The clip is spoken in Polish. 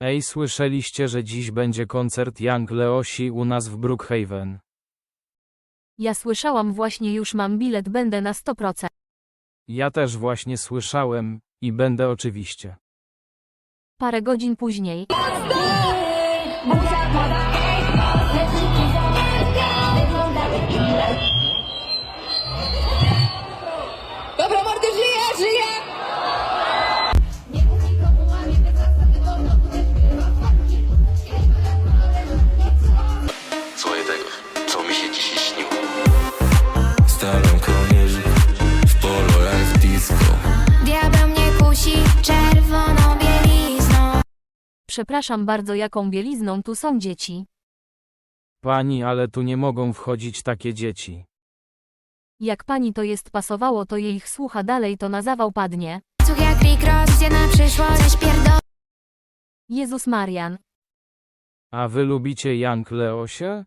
Ej, słyszeliście, że dziś będzie koncert Young Leosi u nas w Brookhaven. Ja słyszałam właśnie już mam bilet będę na 100%. Ja też właśnie słyszałem i będę oczywiście. Parę godzin później. Przepraszam bardzo jaką bielizną tu są dzieci. Pani, ale tu nie mogą wchodzić takie dzieci. Jak pani to jest pasowało to jej ich słucha dalej to na zawał padnie. Cuch jak Rick Ross, gdzie na przyszłość Coś pierdol... Jezus Marian. A wy lubicie Young Leosie?